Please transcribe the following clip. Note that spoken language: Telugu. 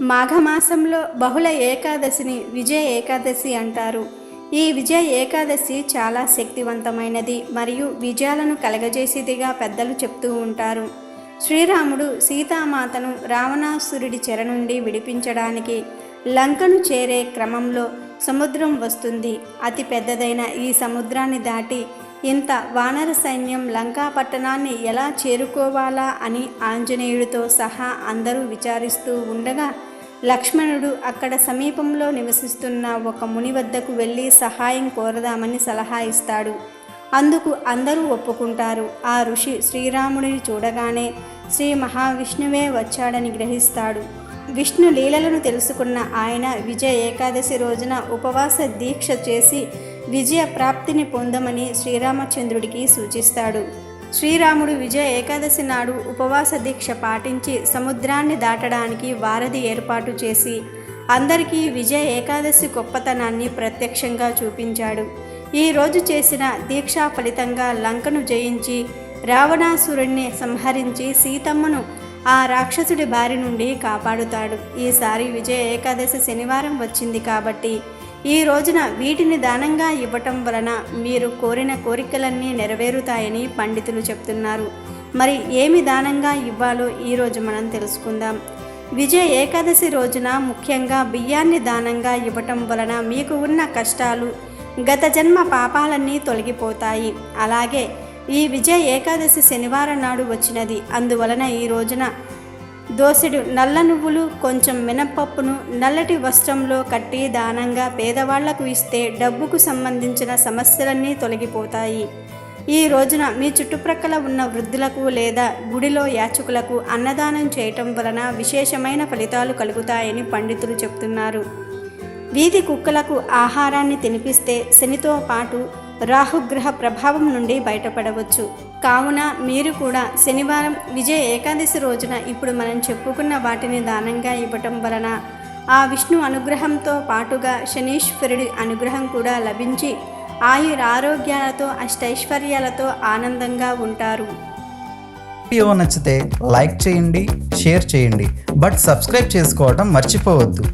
మాఘమాసంలో బహుళ ఏకాదశిని విజయ ఏకాదశి అంటారు. ఈ విజయ ఏకాదశి చాలా శక్తివంతమైనది మరియు విజయాలను కలగజేసేదిగా పెద్దలు చెప్తూ ఉంటారు. శ్రీరాముడు సీతామాతను రావణాసురుడి చెర నుండి విడిపించడానికి లంకను చేరే క్రమంలో సముద్రం వస్తుంది. అతి పెద్దదైన ఈ సముద్రాన్ని దాటి ఇంత వానర సైన్యం లంకా పట్టణాన్ని ఎలా చేరుకోవాలా అని ఆంజనేయుడితో సహా అందరూ విచారిస్తూ ఉండగా లక్ష్మణుడు అక్కడ సమీపంలో నివసిస్తున్న ఒక ముని వద్దకు వెళ్ళి సహాయం కోరదామని సలహా ఇస్తాడు. అందుకు అందరూ ఒప్పుకుంటారు. ఆ ఋషి శ్రీరాముడిని చూడగానే శ్రీ మహావిష్ణువే వచ్చాడని గ్రహిస్తాడు. విష్ణు లీలలను తెలుసుకున్న ఆయన విజయ ఏకాదశి రోజున ఉపవాస దీక్ష చేసి విజయ ప్రాప్తిని పొందమని శ్రీరామచంద్రుడికి సూచిస్తాడు. శ్రీరాముడు విజయ ఏకాదశి నాడు ఉపవాస దీక్ష పాటించి సముద్రాన్ని దాటడానికి వారధి ఏర్పాటు చేసి అందరికీ విజయ ఏకాదశి గొప్పతనాన్ని ప్రత్యక్షంగా చూపించాడు. ఈరోజు చేసిన దీక్షా ఫలితంగా లంకను జయించి రావణాసురుణ్ణి సంహరించి సీతమ్మను ఆ రాక్షసుడి బారి నుండి కాపాడుతాడు. ఈసారి విజయ ఏకాదశి శనివారం వచ్చింది కాబట్టి ఈ రోజున వీటిని దానంగా ఇవ్వటం వలన మీరు కోరిన కోరికలన్నీ నెరవేరుతాయని పండితులు చెప్తున్నారు. మరి ఏమి దానంగా ఇవ్వాలో ఈరోజు మనం తెలుసుకుందాం. విజయ ఏకాదశి రోజున ముఖ్యంగా బియ్యాన్ని దానంగా ఇవ్వటం వలన మీకు ఉన్న కష్టాలు గత జన్మ పాపాలన్నీ తొలగిపోతాయి. అలాగే ఈ విజయ ఏకాదశి శనివారం నాడు వచ్చినది. అందువలన ఈ రోజున దోసెడు నల్ల నువ్వులు కొంచెం మినపప్పును నల్లటి వస్త్రంలో కట్టి దానంగా పేదవాళ్ళకు ఇస్తే డబ్బుకు సంబంధించిన సమస్యలన్నీ తొలగిపోతాయి. ఈ రోజున మీ చుట్టుప్రక్కల ఉన్న వృద్ధులకు లేదా గుడిలో యాచకులకు అన్నదానం చేయటం వలన విశేషమైన ఫలితాలు కలుగుతాయని పండితులు చెప్తున్నారు. వీధి కుక్కలకు ఆహారాన్ని తినిపిస్తే శనితో పాటు రాహుగ్రహ ప్రభావం నుండి బయటపడవచ్చు. కావున మీరు కూడా శనివారం విజయ ఏకాదశి రోజున ఇప్పుడు మనం చెప్పుకున్న వాటిని దానంగా ఇవ్వటం వలన ఆ విష్ణు అనుగ్రహంతో పాటుగా శనీశ్వరుడి అనుగ్రహం కూడా లభించి ఆయుర ఆరోగ్యాలతో అష్టైశ్వర్యాలతో ఆనందంగా ఉంటారు. వీడియో నచ్చితే లైక్ చేయండి షేర్ చేయండి. బట్ సబ్స్క్రైబ్ చేసుకోవడం మర్చిపోవద్దు.